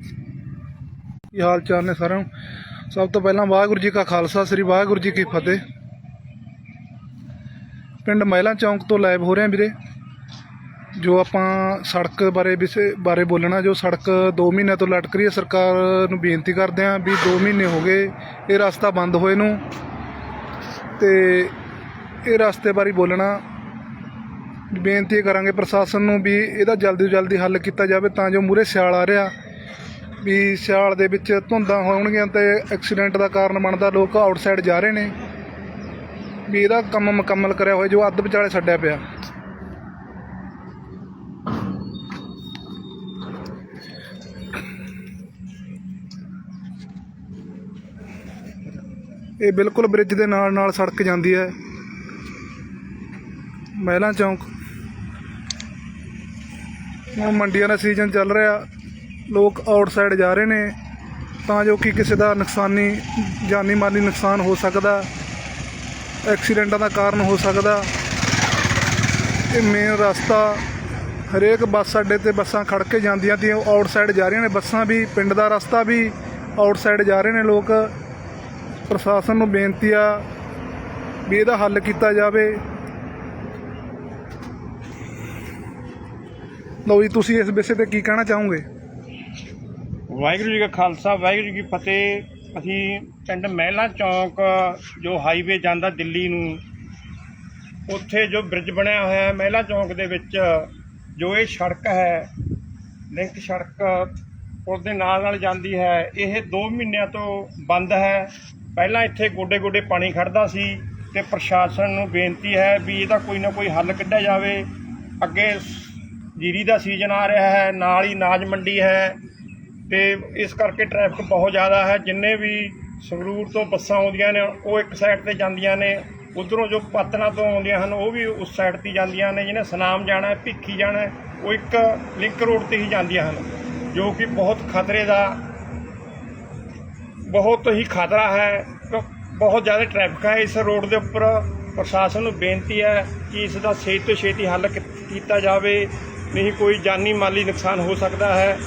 ਕੀ ਹਾਲ ਚਾਲ ਨੇ ਸਾਰਿਆਂ ਨੂੰ? ਸਭ ਤੋਂ ਪਹਿਲਾਂ ਵਾਹਿਗੁਰੂ ਜੀ ਕਾ ਖਾਲਸਾ, ਸ੍ਰੀ ਵਾਹਿਗੁਰੂ ਜੀ ਕੀ ਫਤਿਹ। ਪਿੰਡ ਮਹਿਲਾ ਚੌਂਕ ਤੋਂ ਲਾਈਵ ਹੋ ਰਹੇ ਹਾਂ ਵੀਰੇ। ਜੋ ਆਪਾਂ ਸੜਕ ਬਾਰੇ ਵਿਸ਼ੇ, ਬਾਰੇ ਬੋਲਣਾ, ਜੋ ਸੜਕ 2 ਮਹੀਨਿਆਂ ਤੋਂ ਲਟਕ ਰਹੀ ਹੈ, ਸਰਕਾਰ ਨੂੰ ਬੇਨਤੀ ਕਰਦੇ ਹਾਂ ਵੀ 2 ਮਹੀਨੇ ਹੋ ਗਏ, ਇਹ ਰਸਤਾ ਬੰਦ ਹੋਏ ਨੂੰ। ਤੇ ਇਹ ਰਸਤੇ ਬਾਰੇ ਬੋਲਣਾ। ਬੇਨਤੀ ਕਰਾਂਗੇ ਪ੍ਰਸ਼ਾਸਨ ਨੂੰ ਵੀ ਇਹਦਾ ਜਲਦੀ ਤੋਂ ਜਲਦੀ ਹੱਲ ਕੀਤਾ ਜਾਵੇ ਤਾਂ ਜੋ ਮੂਰੇ ਸਿਆਲ ਆ ਰਿਹਾ। ਵੀ ਸਿਆਲ ਦੇ ਵਿੱਚ ਧੁੰਦਾਂ ਹੋਣਗੀਆਂ ਤੇ ਐਕਸੀਡੈਂਟ ਦਾ ਕਾਰਨ ਬਣਦਾ, ਲੋਕ ਆਊਟਸਾਈਡ ਜਾ ਰਹੇ ਨੇ। ਵੀ ਇਹਦਾ ਕੰਮ ਮੁਕੰਮਲ ਕਰਿਆ ਹੋਇਆ, ਜੋ ਅੱਧ ਵਿਚਾਲੇ ਛੱਡਿਆ ਪਿਆ। ਇਹ ਬਿਲਕੁਲ ਬ੍ਰਿਜ ਦੇ ਨਾਲ ਨਾਲ ਸੜਕ ਜਾਂਦੀ ਹੈ। ਮਹਿਲਾ ਚੌਂਕ। ਹੁਣ ਮੰਡੀਆਂ ਦਾ ਸੀਜ਼ਨ ਚੱਲ ਰਿਹਾ। ਲੋਕ ਆਊਟਸਾਈਡ ਜਾ ਰਹੇ ਨੇ, ਤਾਂ ਜੋ ਕਿ ਕਿਸੇ ਦਾ ਨੁਕਸਾਨੀ, ਜਾਨੀ ਮਾਲੀ ਨੁਕਸਾਨ ਹੋ ਸਕਦਾ, ਐਕਸੀਡੈਂਟਾਂ ਦਾ ਕਾਰਨ ਹੋ ਸਕਦਾ। ਇਹ ਮੇਨ ਰਸਤਾ, ਹਰੇਕ ਬੱਸ ਅੱਡੇ ਤੇ ਬੱਸਾਂ ਖੜ ਕੇ ਜਾਂਦੀਆਂ ਤੇ ਉਹ ਆਊਟਸਾਈਡ ਜਾ ਰਹੀਆਂ ਨੇ। ਬੱਸਾਂ ਵੀ, ਪਿੰਡ ਦਾ ਰਸਤਾ ਵੀ ਆਊਟਸਾਈਡ ਜਾ ਰਹੇ ਨੇ ਲੋਕ। ਪ੍ਰਸ਼ਾਸਨ ਨੂੰ ਬੇਨਤੀ ਆ ਵੀ ਇਹਦਾ ਹੱਲ ਕੀਤਾ ਜਾਵੇ। ਲਓ ਜੀ, ਤੁਸੀਂ ਇਸ ਵਿਸ਼ੇ ਤੇ ਕੀ ਕਹਿਣਾ ਚਾਹੋਗੇ? ਵਾਹਿਗੁਰੂ ਜੀ ਕਾ ਖਾਲਸਾ, ਵਾਹਿਗੁਰੂ ਜੀ ਕੀ ਫਤਿਹ। ਅਸੀਂ ਪਿੰਡ ਮਹਿਲਾ ਚੌਂਕ, ਜੋ ਹਾਈਵੇ ਜਾਂਦਾ ਦਿੱਲੀ ਨੂੰ, ਉੱਥੇ ਜੋ ਬ੍ਰਿਜ ਬਣਿਆ ਹੋਇਆ ਹੈ ਮਹਿਲਾ ਚੌਂਕ ਦੇ ਵਿੱਚ, ਜੋ ਇਹ ਸੜਕ ਹੈ ਲਿੰਕ ਸੜਕ ਪੁਲ ਦੇ ਨਾਲ ਨਾਲ ਜਾਂਦੀ ਹੈ। ਇਹ 2 ਮਹੀਨਿਆਂ ਤੋਂ ਬੰਦ ਹੈ। ਪਹਿਲਾਂ ਇੱਥੇ ਗੋਡੇ ਗੋਡੇ ਪਾਣੀ ਖੜਦਾ ਸੀ ਤੇ ਪ੍ਰਸ਼ਾਸਨ ਨੂੰ ਬੇਨਤੀ ਹੈ ਵੀ ਇਹਦਾ ਕੋਈ ਨਾ ਕੋਈ ਹੱਲ ਕੱਢਿਆ ਜਾਵੇ। ਅੱਗੇ ਜੀਰੀ ਦਾ ਸੀਜ਼ਨ ਆ ਰਿਹਾ ਹੈ, ਨਾਲ ਹੀ ਨਾਜ ਮੰਡੀ ਹੈ। ਤੇ ਇਸ ਕਰਕੇ ਟ੍ਰੈਫਿਕ ਬਹੁਤ ਜ਼ਿਆਦਾ ਹੈ। ਜਿੰਨੇ ਵੀ ਸੰਗਰੂਰ ਤੋਂ ਬੱਸਾਂ ਆਉਂਦੀਆਂ ਨੇ, ਉਹ ਇੱਕ ਸਾਈਡ ਤੇ ਜਾਂਦੀਆਂ ਨੇ। ਉਧਰੋਂ ਜੋ ਪਤਨਾ ਤੋਂ ਆਉਂਦੀਆਂ ਹਨ, ਉਹ ਵੀ ਉਸ ਸਾਈਡ ਤੇ ਜਾਂਦੀਆਂ ਨੇ, ਜਿਹਨੇ ਸਨਾਮ ਜਾਣਾ ਹੈ, ਭਿੱਖੀ ਜਾਣਾ ਉਹ ਇੱਕ ਲਿੰਕ ਰੋਡ ਤੇ ਹੀ ਜਾਂਦੀਆਂ ਹਨ, ਜੋ ਕਿ ਬਹੁਤ ਖਤਰੇ ਦਾ, ਬਹੁਤ ਹੀ ਖਤਰਾ ਹੈ। ਬਹੁਤ ਜ਼ਿਆਦਾ ਟ੍ਰੈਫਿਕ ਹੈ ਇਸ ਰੋਡ ਦੇ ਉੱਪਰ। ਪ੍ਰਸ਼ਾਸਨ ਨੂੰ ਬੇਨਤੀ ਹੈ ਕਿ ਇਸ ਦਾ ਛੇਤੀ ਤੋਂ ਛੇਤੀ ਹੱਲ ਕੀ- ਕੀਤਾ ਜਾਵੇ। ਨਹੀਂ ਕੋਈ ਜਾਨੀ ਮਾਲੀ ਨੁਕਸਾਨ ਹੋ ਸਕਦਾ ਹੈ।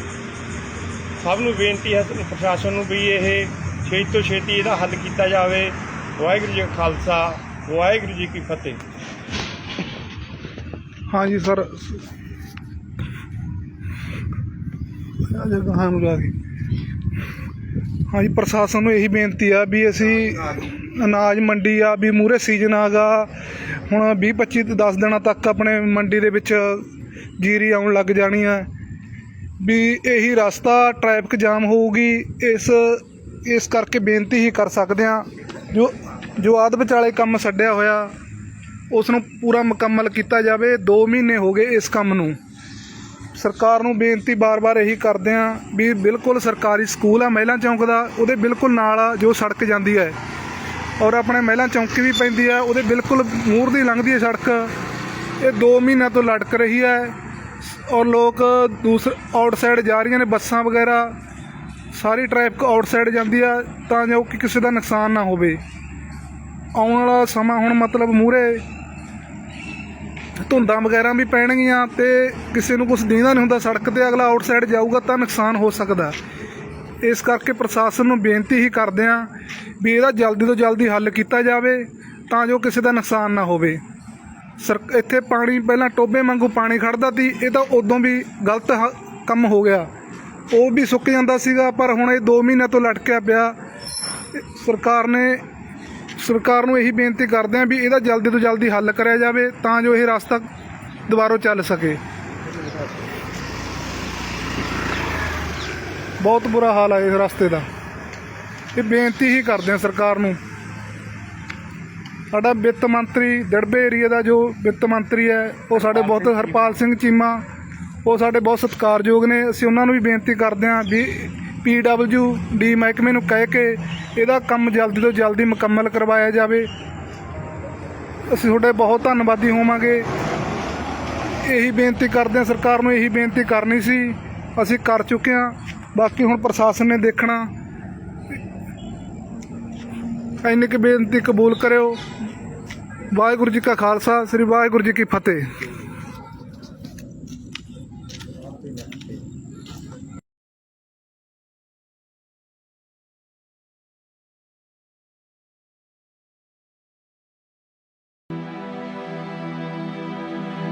ਸਭ ਨੂੰ ਬੇਨਤੀ ਹੈ ਪ੍ਰਸ਼ਾਸਨ ਨੂੰ ਵੀ ਇਹ ਛੇਤੀ ਤੋਂ ਛੇਤੀ ਇਹਦਾ ਹੱਲ ਕੀਤਾ ਜਾਵੇ। ਵਾਹਿਗੁਰੂ ਜੀ ਕਾ ਖਾਲਸਾ, ਵਾਹਿਗੁਰੂ ਜੀ ਕੀ ਫਤਿਹ। ਹਾਂਜੀ ਸਰ। ਆ ਜਗ੍ਹਾ ਨੂੰ ਜਾ ਹਾਂਜੀ ਪ੍ਰਸ਼ਾਸਨ ਨੂੰ ਇਹੀ ਬੇਨਤੀ ਆ ਵੀ ਅਸੀਂ ਅਨਾਜ ਮੰਡੀ ਆ, ਵੀ ਮੂਰੇ ਸੀਜ਼ਨ ਆਗਾ ਹੁਣ 20 25 ਤੇ 10 ਦਿਨਾਂ ਤੱਕ ਆਪਣੇ ਮੰਡੀ ਦੇ ਵਿੱਚ ਜੀਰੀ ਆਉਣ ਲੱਗ ਜਾਣੀ ਆ। ਵੀ ਇਹੀ ਰਸਤਾ ਟ੍ਰੈਫਿਕ ਜਾਮ ਹੋਊਗੀ, ਇਸ ਇਸ ਕਰਕੇ ਬੇਨਤੀ ਹੀ ਕਰ ਸਕਦੇ ਆ ਜੋ ਜੋ ਆਦ ਵਿਚਾਲੇ ਕੰਮ ਛੱਡਿਆ ਹੋਇਆ ਉਸ ਨੂੰ ਪੂਰਾ ਮੁਕੰਮਲ ਕੀਤਾ ਜਾਵੇ 2 ਮਹੀਨੇ ਹੋ ਗਏ ਇਸ ਕੰਮ ਨੂੰ। ਸਰਕਾਰ ਨੂੰ ਬੇਨਤੀ ਬਾਰ-ਬਾਰ ਇਹੀ ਕਰਦੇ ਆ ਵੀ ਬਿਲਕੁਲ ਸਰਕਾਰੀ ਸਕੂਲ ਆ, ਮਹਿਲਾ ਚੌਂਕ ਦਾ, ਉਹਦੇ ਬਿਲਕੁਲ ਨਾਲ ਆ, ਜੋ ਸੜਕ ਜਾਂਦੀ ਹੈ। ਔਰ ਆਪਣੇ ਮਹਿਲਾ ਚੌਂਕੀ ਵੀ ਪੈਂਦੀ ਆ, ਉਹਦੇ ਬਿਲਕੁਲ ਮੂਹਰ ਦੀ ਲੰਘਦੀ ਹੈ ਸੜਕ। ਇਹ 2 ਮਹੀਨਿਆਂ ਤੋਂ ਲਟਕ ਰਹੀ ਹੈ। ਔਰ ਲੋਕ ਦੂਸਰੇ ਆਊਟਸਾਈਡ ਜਾ ਰਹੀਆਂ ਨੇ ਬੱਸਾਂ ਵਗੈਰਾ। ਸਾਰੀ ਟ੍ਰੈਫਿਕ ਆਊਟਸਾਈਡ ਜਾਂਦੀ ਆ, ਤਾਂ ਜੋ ਕਿ ਕਿਸੇ ਦਾ ਨੁਕਸਾਨ ਨਾ ਹੋਵੇ। ਆਉਣ ਵਾਲਾ ਸਮਾਂ ਹੁਣ ਮਤਲਬ ਮੂਹਰੇ। ਧੁੰਦਾਂ ਵਗੈਰਾ ਵੀ ਪੈਣਗੀਆਂ ਤੇ ਕਿਸੇ ਨੂੰ ਕੁਝ ਦੀਂਦਾ ਨਹੀਂ ਹੁੰਦਾ। ਸੜਕ ਤੇ ਅਗਲਾ ਆਊਟਸਾਈਡ ਜਾਊਗਾ ਤਾਂ ਨੁਕਸਾਨ ਹੋ ਸਕਦਾ। ਇਸ ਕਰਕੇ ਪ੍ਰਸ਼ਾਸਨ ਨੂੰ ਬੇਨਤੀ ਹੀ ਕਰਦੇ ਹਾਂ ਵੀ ਇਹਦਾ ਜਲਦੀ ਤੋਂ ਜਲਦੀ ਹੱਲ ਕੀਤਾ ਜਾਵੇ, ਤਾਂ ਜੋ ਕਿਸੇ ਦਾ ਨੁਕਸਾਨ ਨਾ ਹੋਵੇ। ਸਰ, ਇੱਥੇ ਪਾਣੀ, ਪਹਿਲਾਂ ਟੋਬੇ ਵਾਂਗੂ ਪਾਣੀ ਖੜਦਾ ਸੀ, ਇਹ ਤਾਂ ਉਦੋਂ ਵੀ ਗਲਤ ਹ- ਕੰਮ ਹੋ ਗਿਆ। ਉਹ ਵੀ ਸੁੱਕ ਜਾਂਦਾ ਸੀਗਾ, ਪਰ ਹੁਣ ਇਹ 2 ਮਹੀਨਿਆਂ ਤੋਂ ਲਟਕਿਆ ਪਿਆ। ਸਰਕਾਰ ਨੇ, ਸਰਕਾਰ ਨੂੰ ਇਹੀ ਬੇਨਤੀ ਕਰਦੇ ਹਾਂ ਵੀ ਇਹਦਾ ਜਲਦੀ ਤੋਂ ਜਲਦੀ ਹੱਲ ਕਰਿਆ ਜਾਵੇ, ਤਾਂ ਜੋ ਇਹ ਰਸਤਾ ਦੁਬਾਰਾ ਚੱਲ ਸਕੇ। ਬਹੁਤ ਬੁਰਾ ਹਾਲ ਹੈ ਇਸ ਰਸਤੇ ਦਾ। ਇਹ ਬੇਨਤੀ ਹੀ ਕਰਦੇ ਹਾਂ ਸਰਕਾਰ ਨੂੰ। ਸਾਡਾ ਵਿੱਤ ਮੰਤਰੀ ਦੜਬੇ ਏਰੀਆ ਦਾ ਜੋ ਵਿੱਤ ਮੰਤਰੀ ਹੈ ਉਹ ਸਾਡੇ ਬਹੁਤ ਹਰਪਾਲ ਸਿੰਘ ਚੀਮਾ ਉਹ ਸਾਡੇ ਬਹੁਤ ਸਤਿਕਾਰਯੋਗ ਨੇ। ਅਸੀਂ ਉਹਨਾਂ ਨੂੰ ਵੀ ਬੇਨਤੀ ਕਰਦੇ ਹਾਂ ਵੀ ਪੀਡਬਲਯੂ ਡੀ ਮਹਿਕਮੇ ਨੂੰ ਕਹਿ ਕੇ ਇਹਦਾ ਕੰਮ ਜਲਦੀ ਤੋਂ ਜਲਦੀ ਮੁਕੰਮਲ ਕਰਵਾਇਆ ਜਾਵੇ। ਅਸੀਂ ਤੁਹਾਡੇ ਬਹੁਤ ਧੰਨਵਾਦੀ ਹੋਵਾਂਗੇ। ਇਹੀ ਬੇਨਤੀ ਕਰਦੇ ਹਾਂ ਸਰਕਾਰ ਨੂੰ ਇਹੀ ਬੇਨਤੀ ਕਰਨੀ ਸੀ। ਅਸੀਂ ਕਰ ਚੁੱਕੇ ਹਾਂ। ਬਾਕੀ ਹੁਣ ਪ੍ਰਸ਼ਾਸਨ ਨੇ ਦੇਖਣਾ। ਇੰਨੀ ਕੁ ਬੇਨਤੀ ਕਬੂਲ ਕਰਿਓ। ਵਾਹਿਗੁਰੂ ਜੀ ਕਾ ਖਾਲਸਾ ਸ੍ਰੀ ਵਾਹਿਗੁਰੂ ਜੀ ਕੀ ਫਤਿਹ।